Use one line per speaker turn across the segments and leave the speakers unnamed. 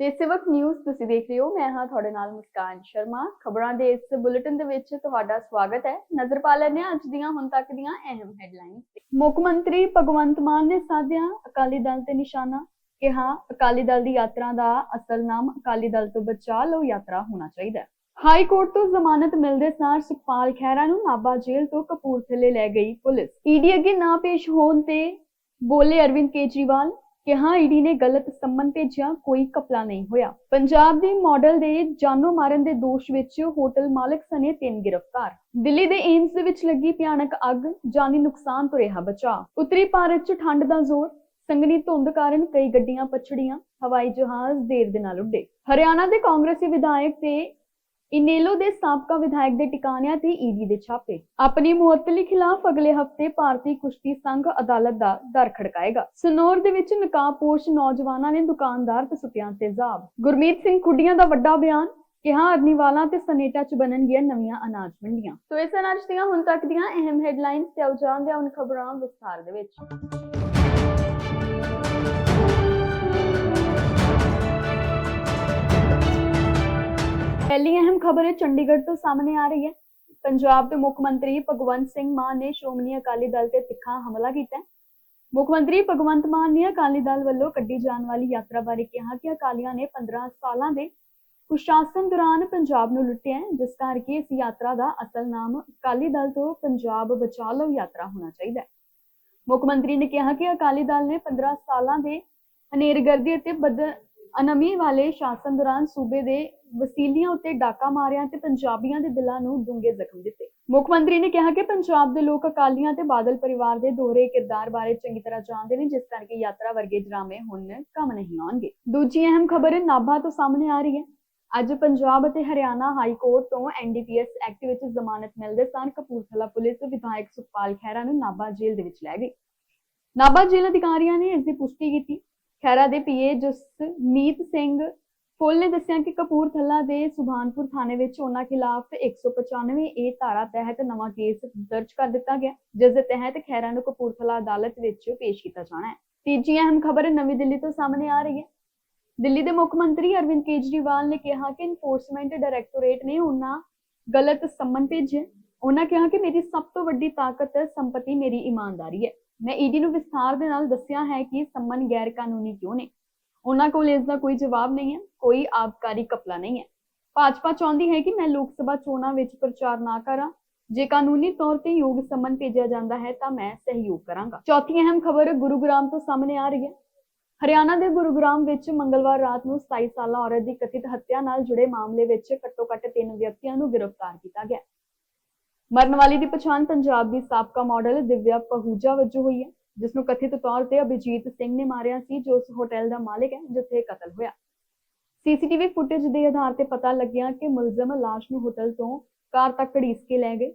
ਤੇ ਸਿਵਕ ਨਿਊਜ਼ ਤੁਸੀਂ ਦੇਖ ਰਹੇ ਹੋ, ਮੈਂ ਹਾਂ ਤੁਹਾਡੇ ਨਾਲ ਮੁਸਕਾਨ ਸ਼ਰਮਾ। ਖਬਰਾਂ ਦੇ ਇਸ ਬੁਲੇਟਿਨ ਦੇ ਵਿੱਚ ਤੁਹਾਡਾ ਸਵਾਗਤ ਹੈ। ਨਜ਼ਰ ਪਾ ਲੈਂਦੇ ਹਾਂ ਅੱਜ ਦੀਆਂ, ਹੁਣ ਤੱਕ ਦੀਆਂ ਅਹਿਮ ਹੈਡਲਾਈਨਸ ਮੁੱਖ ਮੰਤਰੀ ਭਗਵੰਤ ਮਾਨ ਨੇ ਸਾਧਿਆ ਅਕਾਲੀ ਦਲ ਤੇ ਨਿਸ਼ਾਨਾ ਕਿਹਾ ਅਕਾਲੀ ਦਲ ਦੀ ਯਾਤਰਾ ਦਾ ਅਸਲ ਨਾਮ ਅਕਾਲੀ ਦਲ ਤੋਂ ਬਚਾ ਲਓ, ਯਾਤਰਾ ਹੋਣਾ ਚਾਹੀਦਾ ਹਾਈ ਕੋਰਟ ਤੋਂ ਜ਼ਮਾਨਤ ਮਿਲਦੇ ਸਾਰ ਸੁਖਪਾਲ ਖਹਿਰਾ ਨੂੰ ਨਾਭਾ ਜੇਲ੍ਹ ਤੋਂ ਕਪੂਰਥਲੇ ਲੈ ਗਈ ਪੁਲਿਸ। ਈਡੀ ਅੱਗੇ ਨਾ ਪੇਸ਼ ਹੋਣ ਤੇ ਬੋਲੇ ਅਰਵਿੰਦ ਕੇਜਰੀਵਾਲ ਕਿਹਾ ਈਡੀ ਨੇ ਗਲਤ ਸੰਮਨ ਭੇਜਿਆ, ਕੋਈ ਕਪਲਾ ਨਹੀਂ ਹੋਇਆ। ਪੰਜਾਬ ਦੇ ਮਾਡਲ ਦੇ ਜਾਨੋਂ ਮਾਰਨ ਦੇ ਦੋਸ਼ ਵਿੱਚ ਹੋਟਲ ਮਾਲਕ ਸਣੇ ਤਿੰਨ ਗ੍ਰਿਫਤਾਰ। ਦਿੱਲੀ ਦੇ ਏਮਸ ਦੇ ਵਿੱਚ ਲੱਗੀ ਭਿਆਨਕ ਅੱਗ, ਜਾਨੀ ਨੁਕਸਾਨ ਤੋਂ ਰਿਹਾ ਬਚਾ ਉੱਤਰੀ ਭਾਰਤ 'ਚ ਠੰਡ ਦਾ ਜ਼ੋਰ, ਸੰਘਣੀ ਧੁੰਦ ਕਾਰਨ ਕਈ ਗੱਡੀਆਂ, ਪਛੜੀਆਂ, ਹਵਾਈ ਜਹਾਜ਼ ਦੇਰ ਦੇ ਨਾਲ ਉੱਡੇ। ਹਰਿਆਣਾ ਦੇ ਕਾਂਗਰਸੀ ਵਿਧਾਇਕ ਤੇ ਇਨੇਲੋ ਦੇ ਸਾਬਕਾ ਵਿਧਾਇਕ ਦੇ ਟਿਕਾਣਿਆਂ ਤੇ ਈਡੀ ਦੇ ਛਾਪੇ। ਆਪਣੀ ਮੁਅੱਤਲੀ ਖਿਲਾਫ ਅਗਲੇ ਹਫ਼ਤੇ ਭਾਰਤੀ ਕੁਸ਼ਤੀ ਸੰਘ ਅਦਾਲਤ ਦਾ ਦਰ ਖੜਕਾਏਗਾ। ਸਨੌਰ ਦੇ ਵਿੱਚ ਨਕਾਬਪੋਸ਼ ਨੌਜਵਾਨਾਂ ਨੇ ਦੁਕਾਨਦਾਰ ਤੇ ਸੁੱਤਿਆਂ ਤੇਜ਼ਾਬ ਗੁਰਮੀਤ ਸਿੰਘ ਖੁੱਡੀਆਂ ਦਾ ਵੱਡਾ ਬਿਆਨ, ਕਿਹਾ, ਅਰਨੀਵਾਲਾ ਤੇ ਸਨੇਟਾ ਚ ਬਣਨਗੀਆਂ ਨਵੀਆਂ ਅਨਾਜ ਮੰਡੀਆਂ। ਸੋ ਇਸ ਅਨਾਜ ਦੀਆਂ ਹੁਣ ਤੱਕ ਦੀਆਂ ਅਹਿਮ ਹੈਡਲਾਈਨਸ ਤੇ ਆਓ ਜਾਣਦੇ ਹਾਂ ਖਬਰਾਂ ਵਿਸਥਾਰ ਦੇ ਵਿੱਚ। ਪਹਿਲੀ ਅਹਿਮ ਖਬਰ ਹੈ ਚੰਡੀਗੜ੍ਹ ਤੋਂ ਸਾਹਮਣੇ ਆ ਰਹੀ ਹੈ। ਪੰਜਾਬ ਦੇ ਮੁੱਖ ਮੰਤਰੀ ਭਗਵੰਤ ਸਿੰਘ ਮਾਨ ਨੇ ਸ਼੍ਰੋਮਣੀ ਅਕਾਲੀ ਦਲ ਤੇ ਤਿੱਖਾ ਹਮਲਾ ਕੀਤਾ ਹੈ। ਮੁੱਖ ਮੰਤਰੀ ਭਗਵੰਤ ਮਾਨ ਨੇ ਅਕਾਲੀ ਦਲ ਵੱਲੋਂ ਕੱਢੀ ਜਾਣ ਵਾਲੀ ਯਾਤਰਾ ਬਾਰੇ ਕਿਹਾ ਕਿ ਅਕਾਲੀਆਂ ਨੇ 15 ਸਾਲਾਂ ਦੇ ਕੁਸ਼ਾਸਨ ਦੌਰਾਨ ਪੰਜਾਬ ਨੂੰ ਲੁੱਟਿਆ ਹੈ, ਜਿਸ ਕਰਕੇ ਇਸ ਯਾਤਰਾ ਦਾ ਅਸਲ ਨਾਮ ਅਕਾਲੀ ਦਲ ਤੋਂ ਪੰਜਾਬ ਬਚਾ ਲਓ ਯਾਤਰਾ ਹੋਣਾ ਚਾਹੀਦਾ ਹੈ। ਮੁੱਖ ਮੰਤਰੀ ਨੇ ਕਿਹਾ ਕਿ ਅਕਾਲੀ ਦਲ ਨੇ 15 ਸਾਲਾਂ ਦੇ ਹਨੇਰਗਰਦੀ ਅਤੇ ਬਦ ਅਨਮੀ ਵਾਲੇ ਸ਼ਾਸਨ ਦੌਰਾਨ ਸੂਬੇ ਦੇ ਵਸੀਲੀਆਂ ਉੱਤੇ ਡਾਕਾ ਮਾਰਿਆ ਤੇ ਪੰਜਾਬੀਆਂ ਦੇ ਦਿਲਾਂ ਨੂੰ ਡੂੰਘੇ ਜ਼ਖਮ ਦਿੱਤੇ। ਮੁੱਖ ਮੰਤਰੀ ਨੇ ਕਿਹਾ ਕਿ ਪੰਜਾਬ ਦੇ ਲੋਕ ਅਕਾਲੀਆਂ ਤੇ ਬਾਦਲ ਪਰਿਵਾਰ ਦੇ ਦੋਹਰੇ ਕਿਰਦਾਰ ਬਾਰੇ ਚੰਗੀ ਤਰ੍ਹਾਂ ਜਾਣਦੇ ਨੇ, ਜਿਸ ਕਰਕੇ ਯਾਤਰਾ ਵਰਗੇ ਡਰਾਮੇ ਹੁਣ ਕੰਮ ਨਹੀਂ ਆਉਣਗੇ। ਦੂਜੀ ਅਹਿਮ ਖਬਰ ਨਾਭਾ ਤੋਂ ਸਾਹਮਣੇ ਆ ਰਹੀ ਹੈ। ਅੱਜ ਪੰਜਾਬ ਅਤੇ ਹਰਿਆਣਾ ਹਾਈ ਕੋਰਟ ਤੋਂ ਐਨਡੀਪੀਐਸ ਐਕਟ ਵਿੱਚ ਜ਼ਮਾਨਤ ਮਿਲਦੇ ਸਾਰ ਕਪੂਰਥਲਾ ਪੁਲਿਸ ਵਿਧਾਇਕ ਸੁਖਪਾਲ ਖਹਿਰਾ ਨੂੰ ਨਾਭਾ ਜੇਲ੍ਹ ਦੇ ਵਿੱਚ ਲੈ ਗਈ। ਨਾਭਾ ਜੇਲ੍ਹ ਅਧਿਕਾਰੀਆਂ ਨੇ ਇਸ ਦੀ ਪੁਸ਼ਟੀ ਕੀਤੀ। ਖਹਿਰਾ ਦੇ ਪੀਏ ਜਸਮੀਤ ਸਿੰਘ। ਫੁੱਲ ਨੇ ਦੱਸਿਆ ਕਿ ਕਪੂਰਥਲਾ ਦੇ ਸੁਭਾਨਪੁਰ ਥਾਣੇ ਵਿੱਚ ਉਹਨਾਂ ਖਿਲਾਫ 195 ਏ ਧਾਰਾ ਤਹਿਤ ਨਵਾਂ ਕੇਸ ਦਰਜ ਕਰ ਦਿੱਤਾ ਗਿਆ, ਜਿਸ ਦੇ ਤਹਿਤ ਖਹਿਰਾ ਨੂੰ ਕਪੂਰਥਲਾ ਅਦਾਲਤ ਵਿੱਚ ਪੇਸ਼ ਕੀਤਾ ਜਾਣਾ ਹੈ। ਤੀਜੀ ਅਹਿਮ ਖਬਰ ਨਵੀਂ ਦਿੱਲੀ ਤੋਂ ਸਾਹਮਣੇ ਆ ਰਹੀ ਹੈ। ਦਿੱਲੀ ਦੇ ਮੁੱਖ ਮੰਤਰੀ ਅਰਵਿੰਦ ਕੇਜਰੀਵਾਲ ਨੇ ਕਿਹਾ ਕਿ ਇਨਫੋਰਸਮੈਂਟ ਡਾਇਰੈਕਟੋਰੇਟ ਨੇ ਉਹਨਾਂ ਗਲਤ ਸੰਮਨ ਭੇਜੇ ਉਹਨਾਂ ਕਿਹਾ ਕਿ ਮੇਰੀ ਸਭ ਤੋਂ ਵੱਡੀ ਤਾਕਤ ਸੰਪਤੀ ਮੇਰੀ ਇਮਾਨਦਾਰੀ ਹੈ। ਮੈਂ ਈਡੀ ਨੂੰ ਵਿਸਥਾਰ ਦੇ ਨਾਲ ਦੱਸਿਆ ਹੈ ਕਿ ਸੰਮਨ ਗੈਰ ਕਾਨੂੰਨੀ ਕਿਉਂ ਨੇ? ਉਹਨਾਂ ਕੋਲ ਇਸ ਦਾ ਕੋਈ ਜਵਾਬ ਨਹੀਂ ਹੈ, ਕੋਈ ਆਬਕਾਰੀ ਕਪਲਾ ਨਹੀਂ ਹੈ। ਭਾਜਪਾ ਚਾਹੁੰਦੀ ਹੈ ਕਿ ਮੈਂ ਲੋਕ ਸਭਾ ਚੋਣਾਂ ਵਿੱਚ ਪ੍ਰਚਾਰ ਨਾ ਕਰਾਂ। ਜੇ ਕਾਨੂੰਨੀ ਤੌਰ ਤੇ ਯੋਗ ਸੰਮਨ ਭੇਜਿਆ ਜਾਂਦਾ ਹੈ ਤਾਂ ਮੈਂ ਸਹਿਯੋਗ ਕਰਾਂਗਾ। ਚੌਥੀ ਅਹਿਮ ਖਬਰ ਗੁਰੂਗ੍ਰਾਮ ਤੋਂ ਸਾਹਮਣੇ ਆ ਰਹੀ ਹੈ। ਹਰਿਆਣਾ ਦੇ ਗੁਰੂਗ੍ਰਾਮ ਵਿੱਚ ਮੰਗਲਵਾਰ ਰਾਤ ਨੂੰ 27 ਸਾਲਾ ਔਰਤ ਦੀ ਕਥਿਤ ਹੱਤਿਆ ਨਾਲ ਜੁੜੇ ਮਾਮਲੇ ਵਿੱਚ ਘੱਟੋ-ਘੱਟ ਤਿੰਨ ਵਿਅਕਤੀਆਂ ਨੂੰ ਗ੍ਰਿਫਤਾਰ ਕੀਤਾ ਗਿਆ। ਮਰਨ ਵਾਲੀ ਦੀ ਪਛਾਣ ਪੰਜਾਬ ਦੀ ਸਾਬਕਾ ਮਾਡਲ ਦਿਵਿਆ ਪਹੂਜਾ ਵਜੋਂ ਹੋਈ ਹੈ ਜਿਸ ਨੂੰ ਕਥਿਤ ਤੌਰ ਤੇ ਅਭਿਜੀਤ ਸਿੰਘ ਨੇ ਮਾਰਿਆ ਸੀ, ਜੋ ਉਸ ਹੋਟਲ ਦਾ ਮਾਲਕ ਹੈ, ਜਿੱਥੇ ਕਤਲ ਹੋਇਆ। ਸੀਸੀਟੀਵੀ ਫੁਟੇਜ ਦੇ ਆਧਾਰ ਤੇ ਪਤਾ ਲੱਗਿਆ ਕਿ ਮੁਲਜ਼ਮ ਲਾਸ਼ ਨੂੰ ਹੋਟਲ ਤੋਂ ਕਾਰ ਤੱਕ ਘੜੀਸ ਕੇ ਲੈ ਗਏ।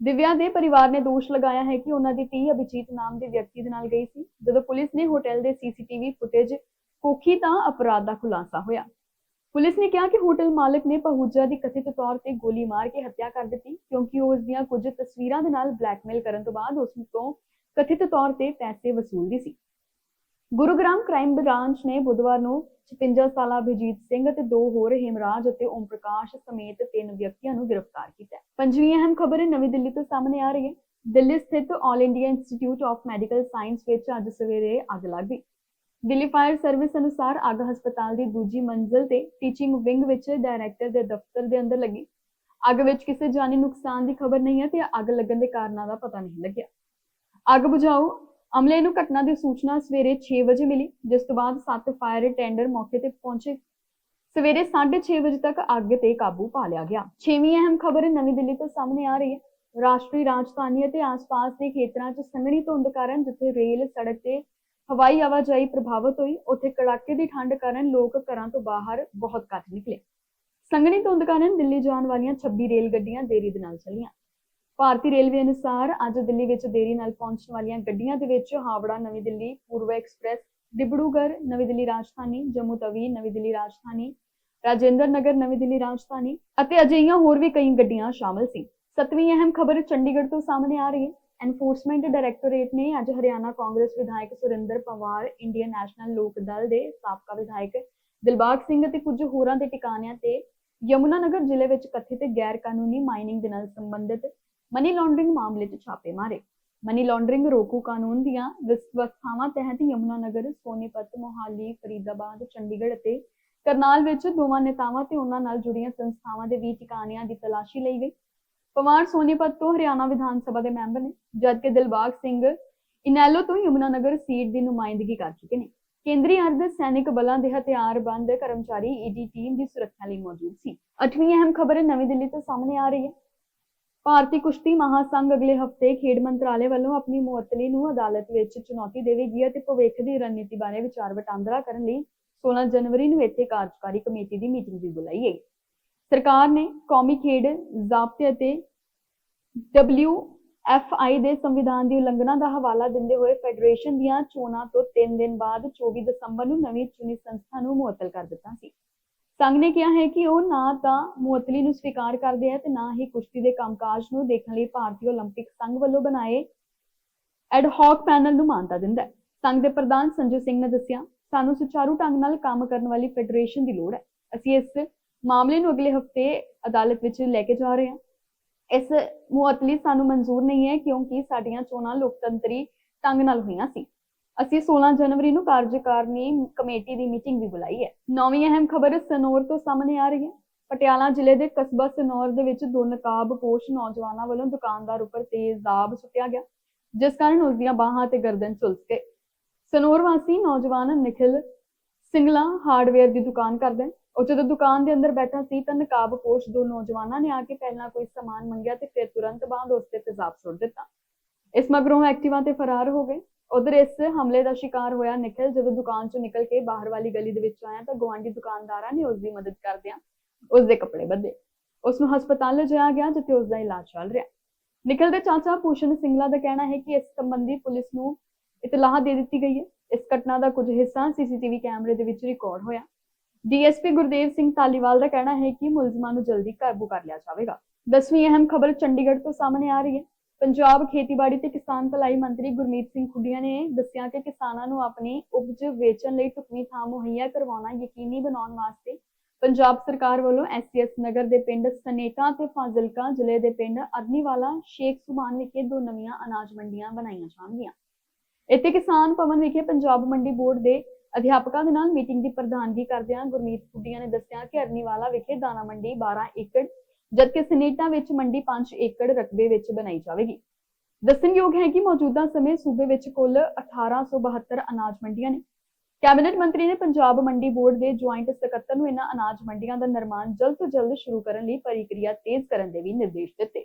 ਦਿਵਿਆ ਦੇ ਪਰਿਵਾਰ ਨੇ ਦੋਸ਼ ਲਗਾਇਆ ਹੈ ਕਿ ਉਹਨਾਂ ਦੀ ਧੀ ਅਭਿਜੀਤ ਨਾਮ ਦੇ ਵਿਅਕਤੀ ਦੇ ਨਾਲ ਗਈ ਸੀ। ਜਦੋਂ ਪੁਲਿਸ ਨੇ ਹੋਟਲ ਦੇ ਸੀਸੀਟੀਵੀ ਫੁਟੇਜ ਕੋਖੀ ਤਾਂ ਅਪਰਾਧ ਦਾ ਖੁਲਾਸਾ ਹੋਇਆ। ਪੁਲਿਸ ਨੇ ਕਿਹਾ ਕਿ ਹੋਟਲ ਮਾਲਕ ਨੇ ਪਹੂਜਾ ਦੀ ਕਥਿਤ ਤੌਰ ਤੇ ਗੋਲੀ ਮਾਰ ਕੇ ਹੱਤਿਆ ਕਰ ਦਿੱਤੀ, ਕਿਉਂਕਿ ਉਹ ਉਸ ਦੀਆਂ ਕੁਝ ਤਸਵੀਰਾਂ ਦੇ ਨਾਲ ਬਲੈਕਮੇਲ ਕਰਨ ਤੋਂ ਬਾਅਦ ਉਸ ਤੋਂ ਕਥਿਤ ਤੌਰ ਤੇ ਪੈਸੇ ਵਸੂਲਦੀ ਸੀ। ਗੁਰੂਗ੍ਰਾਮ ਕ੍ਰਾਈਮ ਬ੍ਰਾਂਚ ਨੇ ਬੁੱਧਵਾਰ ਨੂੰ 56 ਸਾਲਾ ਅਭਿਜੀਤ ਸਿੰਘ ਅਤੇ ਦੋ ਹੋਰ ਹਿਮਰਾਜ ਅਤੇ ਓਮ ਪ੍ਰਕਾਸ਼ ਸਮੇਤ ਤਿੰਨ ਵਿਅਕਤੀਆਂ ਨੂੰ ਗ੍ਰਿਫਤਾਰ ਕੀਤਾ ਪੰਜਵੀਂ ਅਹਿਮ ਖਬਰ ਨਵੀਂ ਦਿੱਲੀ ਤੋਂ ਸਾਹਮਣੇ ਆ ਰਹੀ ਹੈ। ਦਿੱਲੀ ਸਥਿਤ All India Institute of Medical Science ਵਿੱਚ ਅੱਜ ਸਵੇਰੇ ਅੱਗ ਲੱਗ ਗਈ। ਦਿੱਲੀ ਫਾਇਰ ਸਰਵਿਸ ਅਨੁਸਾਰ ਅੱਗ ਹਸਪਤਾਲ ਦੀ ਦੂਜੀ ਮੰਜ਼ਲ ਤੇ ਟੀਚਿੰਗ ਵਿੰਗ ਵਿੱਚ ਡਾਇਰੈਕਟਰ ਦੇ ਦਫ਼ਤਰ ਦੇ ਅੰਦਰ ਲੱਗੀ। ਅੱਗ ਵਿੱਚ ਕਿਸੇ ਜਾਨੀ ਨੁਕਸਾਨ ਦੀ ਖਬਰ ਨਹੀਂ ਹੈ ਤੇ ਅੱਗ ਲੱਗਣ ਦੇ ਕਾਰਨਾਂ ਦਾ ਪਤਾ ਨਹੀਂ ਲੱਗਿਆ। ਅੱਗ ਬੁਝਾਊ ਅਮਲੇ ਨੂੰ ਘਟਨਾ ਦੀ ਸੂਚਨਾ ਸਵੇਰੇ 6 ਵਜੇ ਮਿਲੀ, ਜਿਸ ਤੋਂ ਬਾਅਦ 7 ਫਾਇਰ ਟੈਂਡਰ ਮੌਕੇ ਤੇ ਪਹੁੰਚੇ। ਸਵੇਰੇ 6:30 ਵਜੇ ਤੱਕ ਅੱਗ ਤੇ ਕਾਬੂ ਪਾ ਲਿਆ ਗਿਆ। ਛੇਵੀਂ ਅਹਿਮ ਖਬਰ ਨਵੀਂ ਦਿੱਲੀ ਤੋਂ ਸਾਹਮਣੇ ਆ ਰਹੀ ਹੈ। ਰਾਸ਼ਟਰੀ ਰਾਜਧਾਨੀ ਅਤੇ ਆਸ-ਪਾਸ ਦੇ ਖੇਤਰਾਂ 'ਚ ਸੰਘਣੀ ਧੁੰਦ ਕਾਰਨ ਜਿੱਥੇ ਰੇਲ, ਸੜਕ ਤੇ ਹਵਾਈ ਆਵਾਜਾਈ ਪ੍ਰਭਾਵਿਤ ਹੋਈ। ਉੱਥੇ ਕੜਾਕੇ ਦੀ ਠੰਡ ਕਾਰਨ ਲੋਕ ਘਰਾਂ ਤੋਂ ਬਾਹਰ ਬਹੁਤ ਘੱਟ ਨਿਕਲੇ। ਸੰਘਣੀ ਧੁੰਦ ਕਾਰਨ ਦਿੱਲੀ ਜਾਣ ਵਾਲੀਆਂ 26 ਰੇਲ ਗੱਡੀਆਂ ਦੇਰੀ ਦੇ ਨਾਲ ਚੱਲੀਆਂ। ਭਾਰਤੀ ਰੇਲਵੇ ਅਨੁਸਾਰ ਅੱਜ ਦਿੱਲੀ ਵਿੱਚ ਦੇਰੀ ਨਾਲ ਪਹੁੰਚਣ ਵਾਲੀਆਂ ਗੱਡੀਆਂ ਦੇ ਵਿੱਚ ਹਾਵੜਾ, ਨਵੀਂ ਦਿੱਲੀ ਪੂਰਵਾ ਐਕਸਪ੍ਰੈਸ ਡਿਬੜੂਗੜ੍ਹ ਨਵੀਂ ਦਿੱਲੀ ਰਾਜਧਾਨੀ, ਜੰਮੂ ਤਵੀ, ਨਵੀਂ ਦਿੱਲੀ ਰਾਜਧਾਨੀ, ਰਾਜੇਂਦਰ ਨਗਰ, ਨਵੀਂ ਦਿੱਲੀ ਰਾਜਧਾਨੀ ਅਤੇ ਅਜਿਹੀਆਂ ਹੋਰ ਵੀ ਕਈ ਗੱਡੀਆਂ ਸ਼ਾਮਲ ਸੀ। ਸਤਵੀਂ ਅਹਿਮ ਖਬਰ ਚੰਡੀਗੜ੍ਹ ਤੋਂ ਸਾਹਮਣੇ ਆ ਰਹੀ ਹੈ। ਐਨਫੋਰਸਮੈਂਟ ਡਾਇਰੈਕਟੋਰੇਟ ਨੇ ਅੱਜ ਹਰਿਆਣਾ ਕਾਂਗਰਸ ਵਿਧਾਇਕ ਸੁਰਿੰਦਰ ਪਵਾਰ ਇੰਡੀਅਨ ਨੈਸ਼ਨਲ ਲੋਕ ਦਲ ਦੇ ਸਾਬਕਾ ਵਿਧਾਇਕ ਦਿਲਬਾਗ ਸਿੰਘ ਅਤੇ ਕੁਝ ਹੋਰਾਂ ਦੇ ਟਿਕਾਣਿਆਂ ਤੇ ਯਮੁਨਾ ਜ਼ਿਲ੍ਹੇ ਵਿੱਚ ਕਥਿਤ ਗੈਰ ਕਾਨੂੰਨੀ ਮਾਈਨਿੰਗ ਦੇ ਨਾਲ ਸੰਬੰਧਿਤ ਮਨੀ ਲਾਂਡਰਿੰਗ ਮਾਮਲੇ 'ਚ ਛਾਪੇ ਮਾਰੇ। ਮਨੀ ਲਾਂਡਰਿੰਗ ਰੋਕੂ ਕਾਨੂੰਨ ਦੀਆਂ ਵਿਵਸਥਾਵਾਂ ਤਹਿਤ ਯਮੁਨਾ ਨਗਰ, ਸੋਨੀਪਤ, ਮੋਹਾਲੀ, ਫਰੀਦਾਬਾਦ, ਚੰਡੀਗੜ੍ਹ ਅਤੇ ਕਰਨਾਲ ਵਿੱਚ ਦੋਵਾਂ ਨੇਤਾਵਾਂ ਤੇ ਉਹਨਾਂ ਨਾਲ ਜੁੜੀਆਂ ਸੰਸਥਾਵਾਂ ਦੇ ਵੀ ਟਿਕਾਣਿਆਂ ਦੀ ਤਲਾਸ਼ੀ ਲਈ ਗਈ ਪਵਾਰ ਸੋਨੀਪਤ ਤੋਂ ਹਰਿਆਣਾ ਵਿਧਾਨ ਸਭਾ ਦੇ ਮੈਂਬਰ ਨੇ ਜਦਕਿ ਦਿਲਬਾਗ ਸਿੰਘ ਇਨੈਲੋ ਤੋਂ ਯਮੁਨਾ ਸੀਟ ਦੀ ਨੁਮਾਇੰਦਗੀ ਕਰ ਚੁੱਕੇ ਨੇ। ਕੇਂਦਰੀ ਅਰਧ ਸੈਨਿਕ ਬਲਾਂ ਦੇ ਹਥਿਆਰਬੰਦ ਕਰਮਚਾਰੀ ਈਡੀ ਟੀਮ ਦੀ ਸੁਰੱਖਿਆ ਲਈ ਮੌਜੂਦ ਸੀ। ਅੱਠਵੀਂ ਅਹਿਮ ਖਬਰ ਨਵੀਂ ਦਿੱਲੀ ਤੋਂ ਸਾਹਮਣੇ ਆ ਰਹੀ ਹੈ। ਭਾਰਤੀ ਕੁਸ਼ਤੀ ਮਹਾਸੰਘ ਅਗਲੇ ਹਫ਼ਤੇ ਖੇਡ ਮੰਤਰਾਲੇ ਵੱਲੋਂ ਆਪਣੀ ਮੁਅੱਤਲੀ ਨੂੰ ਅਦਾਲਤ ਵਿੱਚ ਚੁਣੌਤੀ ਦੇਵੇਗੀ ਅਤੇ ਭਵਿੱਖ ਦੀ ਰਣਨੀਤੀ ਬਾਰੇ ਵਿਚਾਰ ਵਟਾਂਦਰਾ ਕਰਨ ਲਈ 16 ਜਨਵਰੀ ਨੂੰ ਇੱਥੇ ਕਾਰਜਕਾਰੀ ਕਮੇਟੀ ਦੀ ਮੀਟਿੰਗ ਵੀ ਬੁਲਾਈ ਗਈ। ਸਰਕਾਰ ਨੇ ਕੌਮੀ ਖੇਡ ਜ਼ਾਬਤੇ ਅਤੇ WFI ਦੇ ਸੰਵਿਧਾਨ ਦੀ ਉਲੰਘਣਾ ਦਾ ਹਵਾਲਾ ਦਿੰਦੇ ਹੋਏ ਫੈਡਰੇਸ਼ਨ ਦੀਆਂ ਚੋਣਾਂ ਤੋਂ 3 ਦਿਨ ਬਾਅਦ 24 ਦਸੰਬਰ ਨੂੰ ਨਵੀਂ ਚੁਣੀ ਸੰਸਥਾ ਨੂੰ ਮੁਅੱਤਲ ਕਰ ਦਿੱਤਾ ਸੀ। ਸੰਘ ਨੇ ਕਿਹਾ ਹੈ ਕਿ ਉਹ ਨਾ ਤਾਂ ਮੁਅੱਤਲੀ ਨੂੰ ਸਵੀਕਾਰ ਕਰਦੇ ਹੈ ਤੇ ਨਾ ਹੀ ਕੁਸ਼ਤੀ ਦੇ ਕੰਮਕਾਜ ਨੂੰ ਦੇਖਣ ਲਈ ਭਾਰਤੀ ਓਲੰਪਿਕ ਸੰਘ ਵੱਲੋਂ ਬਣਾਏ ਐਡਹਾਕ ਪੈਨਲ ਨੂੰ ਮਾਨਤਾ ਦਿੰਦਾ ਹੈ। ਸੰਘ ਦੇ ਪ੍ਰਧਾਨ ਸੰਜੂ ਸਿੰਘ ਨੇ ਦੱਸਿਆ, ਸਾਨੂੰ ਸੁਚਾਰੂ ਢੰਗ ਨਾਲ ਕੰਮ ਕਰਨ ਵਾਲੀ ਫੈਡਰੇਸ਼ਨ ਦੀ ਲੋੜ ਹੈ। ਅਸੀਂ ਇਸ ਮਾਮਲੇ ਨੂੰ ਅਗਲੇ ਹਫ਼ਤੇ ਅਦਾਲਤ ਵਿੱਚ ਲੈ ਕੇ ਜਾ ਰਹੇ ਹਾਂ। ਇਸ ਮੁਅਤਲੀ ਸਾਨੂੰ ਮਨਜ਼ੂਰ ਨਹੀਂ ਹੈ ਕਿਉਂਕਿ ਸਾਡੀਆਂ ਚੋਣਾਂ ਲੋਕਤੰਤਰੀ ਢੰਗ ਨਾਲ ਹੋਈਆਂ ਸੀ। ਅਸੀਂ 16 ਜਨਵਰੀ ਨੂੰ ਕਾਰਜਕਾਰਨੀ ਕਮੇਟੀ ਦੀ ਮੀਟਿੰਗ ਵੀ ਬੁਲਾਈ ਹੈ। ਨੌਵੀਂ ਅਹਿਮ ਖਬਰ ਸਨੌਰ ਤੋਂ ਸਾਹਮਣੇ ਆ ਰਹੀ ਹੈ। ਪਟਿਆਲਾ ਜ਼ਿਲ੍ਹੇ ਦੇ ਕਸਬਾ ਸਨੌਰ ਦੇ ਵਿੱਚ ਦੋ ਨਕਾਬਪੋਸ਼ ਨੌਜਵਾਨਾਂ ਵੱਲੋਂ ਦੁਕਾਨਦਾਰ ਉੱਪਰ ਤੇਜ਼ਾਬ ਸੁੱਟਿਆ ਗਿਆ, ਜਿਸ ਕਾਰਨ ਉਸ ਦੀਆਂ ਬਾਹਾਂ ਤੇ ਗਰਦਨ ਝੁਲਸ ਗਏ। ਸਨੌਰ ਵਾਸੀ ਨੌਜਵਾਨ ਨਿਖਿਲ ਸਿੰਗਲਾ ਹਾਰਡਵੇਅਰ ਦੀ ਦੁਕਾਨ ਕਰਦੇ ਹਨ ਉਹ ਜਦੋਂ ਦੁਕਾਨ ਦੇ ਅੰਦਰ ਬੈਠਾ ਸੀ ਤਾਂ ਨਕਾਬਪੋਸ਼ ਦੋ ਨੌਜਵਾਨਾਂ ਨੇ ਆ ਕੇ ਪਹਿਲਾਂ ਕੋਈ ਸਮਾਨ ਮੰਗਿਆ ਤੇ ਫਿਰ ਤੁਰੰਤ ਬਾਅਦ ਉਸ ਤੇ ਤੇਜ਼ਾਬ ਸੁੱਟ ਦਿੱਤਾ। ਇਸ ਮਗਰੋਂ ਐਕਟਿਵਾ ਤੇ ਫਰਾਰ ਹੋ ਗਏ। ਉਧਰ ਇਸ ਹਮਲੇ ਦਾ ਸ਼ਿਕਾਰ ਹੋਇਆ ਨਿਖਿਲ ਜਦੋਂ ਦੁਕਾਨ ਚੋਂ ਨਿਕਲ ਕੇ ਬਾਹਰ ਵਾਲੀ ਗਲੀ ਦੇ ਵਿੱਚ ਆਇਆ ਤਾਂ ਗੁਆਂਢੀ ਦੁਕਾਨਦਾਰਾਂ ਨੇ ਉਸ ਦੀ ਮਦਦ ਕਰਦਿਆਂ ਉਸ ਦੇ ਕੱਪੜੇ ਬੱਧੇ ਉਸ ਨੂੰ ਹਸਪਤਾਲ ਲਿਜਾਇਆ ਗਿਆ ਜਿੱਥੇ ਉਸ ਦਾ ਇਲਾਜ ਚੱਲ ਰਿਹਾ। ਨਿਖਿਲ ਦੇ ਚਾਚਾ ਭੂਸ਼ਣ ਸਿੰਗਲਾ ਦਾ ਕਹਿਣਾ ਹੈ ਕਿ ਇਸ ਸੰਬੰਧੀ ਪੁਲਿਸ ਨੂੰ ਇਤਲਾਹ ਦੇ ਦਿੱਤੀ ਗਈ ਹੈ। ਇਸ ਘਟਨਾ ਦਾ ਕੁਝ ਹਿੱਸਾ ਸੀਸੀਟੀਵੀ ਕੈਮਰੇ ਦੇ ਵਿੱਚ ਰਿਕਾਰਡ ਹੋਇਆ। ਡੀਐਸਪੀ ਗੁਰਦੇਵ ਸਿੰਘ ਤਾਲੀਵਾਲ ਦਾ ਕਹਿਣਾ ਹੈ ਕਿ ਮੁਲਜ਼ਮਾਂ ਨੂੰ ਜਲਦੀ ਕਾਬੂ ਕਰ ਲਿਆ ਜਾਵੇਗਾ। ਦਸਵੀਂ ਅਹਿਮ ਖਬਰ ਚੰਡੀਗੜ੍ਹ ਤੋਂ ਸਾਹਮਣੇ ਆ ਰਹੀ ਹੈ। ਪੰਜਾਬ ਖੇਤੀਬਾੜੀ ਤੇ ਕਿਸਾਨ ਭਲਾਈ ਮੰਤਰੀ ਗੁਰਮੀਤ ਸਿੰਘ ਖੁੱਡੀਆਂ ਨੇ ਦੱਸਿਆ ਕਿ ਕਿਸਾਨਾਂ ਨੂੰ ਆਪਣੀ ਉਪਜ ਵੇਚਣ ਲਈ ਢੁਕਵੀਂ ਥਾਂ ਮੁਹੱਈਆ ਕਰਵਾਉਣਾ ਯਕੀਨੀ ਬਣਾਉਣ ਵਾਸਤੇ ਪੰਜਾਬ ਸਰਕਾਰ ਵੱਲੋਂ ਐਸਸੀਐਸ ਨਗਰ ਦੇ ਪਿੰਡ ਸਨੇਟਾ ਤੇ ਫਾਜ਼ਿਲਕਾ ਜ਼ਿਲ੍ਹੇ ਦੇ ਪਿੰਡ ਅਰਨੀਵਾਲਾ, ਸ਼ੇਖ ਸੁਬਾਨ ਵਿਖੇ ਦੋ ਨਵੀਆਂ ਅਨਾਜ ਮੰਡੀਆਂ ਬਣਾਈਆਂ ਜਾਣਗੀਆਂ। ਇੱਥੇ ਕਿਸਾਨ ਭਵਨ ਵਿਖੇ ਪੰਜਾਬ ਮੰਡੀ ਬੋਰਡ ਦੇ ਅਧਿਆਪਕਾਂ ਦੇ ਨਾਲ ਮੀਟਿੰਗ ਦੀ ਪ੍ਰਧਾਨਗੀ ਕਰਦਿਆਂ ਗੁਰਮੀਤ ਖੁੱਡੀਆਂ ਨੇ ਦੱਸਿਆ ਕਿ ਅਰਨੀਵਾਲਾ ਵਿਖੇ ਦਾਣਾ ਮੰਡੀ 12 ਏਕੜ, ਜਦਕਿ ਸਨੇਟਾ ਵਿੱਚ ਮੰਡੀ 5 ਏਕੜ ਰਕਬੇ ਵਿੱਚ ਬਣਾਈ ਜਾਵੇਗੀ। ਦੱਸਣਯੋਗ ਹੈ ਕਿ ਮੌਜੂਦਾ ਸਮੇਂ ਸੂਬੇ ਵਿੱਚ ਕੁੱਲ 1872 ਅਨਾਜ ਮੰਡੀਆਂ ਨੇ। ਕੈਬਨਿਟ ਮੰਤਰੀ ਨੇ ਪੰਜਾਬ ਮੰਡੀ ਬੋਰਡ ਦੇ ਜੁਆਇੰਟ ਸਕੱਤਰ ਨੂੰ ਇਹਨਾਂ ਅਨਾਜ ਮੰਡੀਆਂ ਦਾ ਨਿਰਮਾਣ ਜਲਦ ਤੋਂ ਜਲਦ ਸ਼ੁਰੂ ਕਰਨ ਲਈ ਪ੍ਰਕਿਰਿਆ ਤੇਜ਼ ਕਰਨ ਦੇ ਵੀ ਨਿਰਦੇਸ਼ ਦਿੱਤੇ।